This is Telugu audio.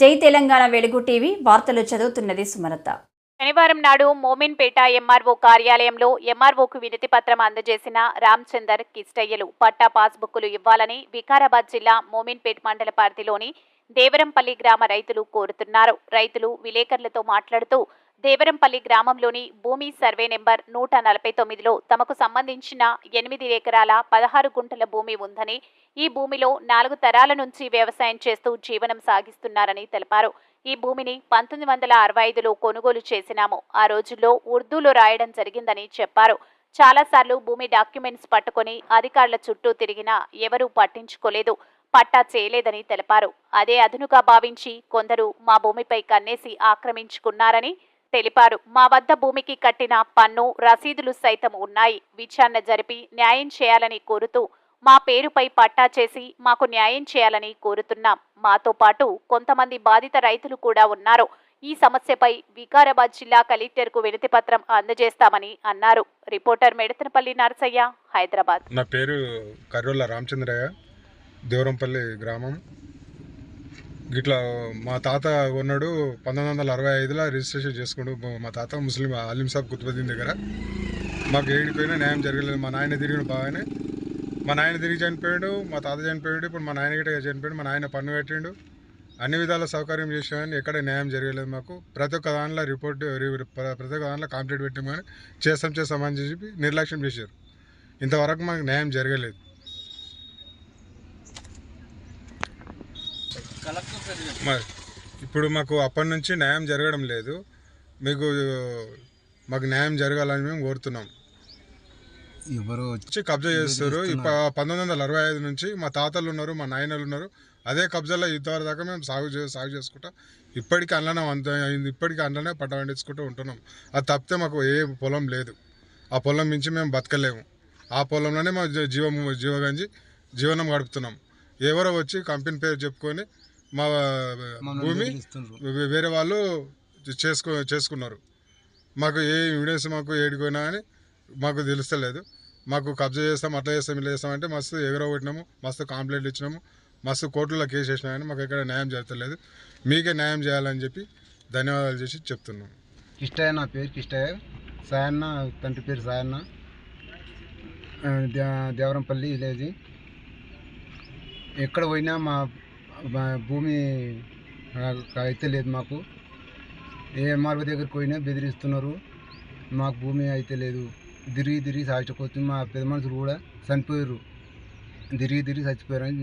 జై తెలంగాణ వెలుగు టీవీ వార్తలు చదువుతున్నది సుమలత. శనివారం నాడు మోమిన్పేట ఎంఆర్ఓ కార్యాలయంలో ఎంఆర్ఓకు వినతి పత్రం అందజేసిన రామచందర్ కిష్టయ్యలు పట్టా పాస్బుక్కులు ఇవ్వాలని వికారాబాద్ జిల్లా మోమిన్పేట్ మండల పరిధిలోని దేవరంపల్లి గ్రామ రైతులు కోరుతున్నారు. రైతులు విలేకరులతో మాట్లాడుతూ దేవరంపల్లి గ్రామంలోని భూమి సర్వే నెంబర్ నూట నలభై తొమ్మిదిలో తమకు సంబంధించిన ఎనిమిది ఎకరాల పదహారు గుంటల భూమి ఉందని ఈ భూమిలో నాలుగు తరాల నుంచి వ్యవసాయం చేస్తూ జీవనం సాగిస్తున్నారని తెలిపారు. ఈ భూమిని పంతొమ్మిది వందల అరవై ఐదులో కొనుగోలు చేసినాము. ఆ రోజుల్లో ఉర్దూలో రాయడం జరిగిందని చెప్పారు. చాలాసార్లు భూమి డాక్యుమెంట్స్ పట్టుకొని అధికారుల చుట్టూ తిరిగినా ఎవరూ పట్టించుకోలేదు పట్టా చేయలేదని తెలిపారు. అదే అదునుగా భావించి కొందరు మా భూమిపై కన్నేసి ఆక్రమించుకున్నారని తెలిపారు. మా వద్ద భూమికి కట్టిన పన్ను రసీదులు సైతం ఉన్నాయి. విచారణ జరిపి న్యాయం చేయాలని కోరుతూ మా పేరుపై పట్టా చేసి మాకు న్యాయం చేయాలని కోరుతున్నాం. మాతో పాటు కొంతమంది బాధిత రైతులు కూడా ఉన్నారు. ఈ సమస్యపై వికారాబాద్ జిల్లా కలెక్టర్కు వినతి పత్రం అందజేస్తామని అన్నారు. రిపోర్టర్ మెడతనపల్లి నరసయ్య హైదరాబాద్. నా పేరు కర్రోళ్ళ రామచంద్రయ్య దేవరంపల్లి గ్రామం. గిట్లా మా తాత ఉన్నాడు పంతొమ్మిది వందల అరవై ఐదులో రిజిస్ట్రేషన్ చేసుకున్నాడు మా తాత ముస్లిం అలీం సాబ్ కుతుబద్దీన్ దగ్గర. మాకు ఏడిపోయినా న్యాయం జరగలేదు. మా నాయన తిరిగిన బాగానే. మా నాయన తిరిగి చనిపోయాడు మా తాత చనిపోయాడు ఇప్పుడు మా నాయన గిట్ట చనిపోయాడు మా నాయన పన్ను పెట్టిండు అన్ని విధాల సౌకర్యం చేసామని ఎక్కడ న్యాయం జరగలేదు మాకు. ప్రతి ఒక్క దానిలో రిపోర్ట్ ప్రతి ఒక్క దానిలో కాంప్లీట్ పెట్టాం కానీ చేస్తాం చేస్తామని చెప్పి నిర్లక్ష్యం చేశారు. ఇంతవరకు మాకు న్యాయం జరగలేదు. మరి ఇప్పుడు మాకు అప్పటి నుంచి న్యాయం జరగడం లేదు. మీకు మాకు న్యాయం జరగాలని మేము కోరుతున్నాం. ఎవరు వచ్చి కబ్జా చేస్తారు పంతొమ్మిది వందల అరవై ఐదు నుంచి మా తాతలు ఉన్నారు మా నాయనలు ఉన్నారు. అదే కబ్జాలో ఇంతవరకు దాకా మేము సాగు చే సాగు చేసుకుంటా ఇప్పటికీ అందులోనే అంత ఇప్పటికీ అందులోనే పంట పండించుకుంటూ ఉంటున్నాం. అది తప్పితే మాకు ఏ పొలం లేదు. ఆ పొలం మించి మేము బతకలేము. ఆ పొలంలోనే మా జీవం జీవగంజి జీవనం గడుపుతున్నాం. ఎవరో వచ్చి కంపెనీ పేరు చెప్పుకొని మా భూమి వేరే వాళ్ళు చేసుకో చేసుకున్నారు. మాకు ఏ ఎవిడెన్స్ మాకు ఏడిపోయినా అని మాకు తెలుస్తలేదు. మాకు కబ్జా చేస్తాం అట్లా చేస్తాం ఇట్లా చేస్తాం అంటే మస్తు ఎగరగొట్టినాము మస్తు కంప్లైంట్లు ఇచ్చినాము మస్తు కోర్టులో కేసు వేసినా కానీ మాకు ఎక్కడ న్యాయం జరగలేదు మీకే న్యాయం చేయాలని చెప్పి ధన్యవాదాలు చేసి చెప్తున్నాం. కిష్టయ్య నా పేరు కిష్టయ్య. సాయన్న తండ్రి పేరు సాయన్న. దేవరంపల్లి విలేజ్. ఎక్కడ పోయినా మా భూమి అయితే లేదు మాకు. ఏఎంఆర్ఓ దగ్గరికి పోయినా బెదిరిస్తున్నారు. మాకు భూమి అయితే లేదు. తిరిగి తిరిగి సాగిపోతుంది మా పెద్ద మనుషులు కూడా చనిపోయారు తిరిగి తిరిగి చచ్చిపోయారని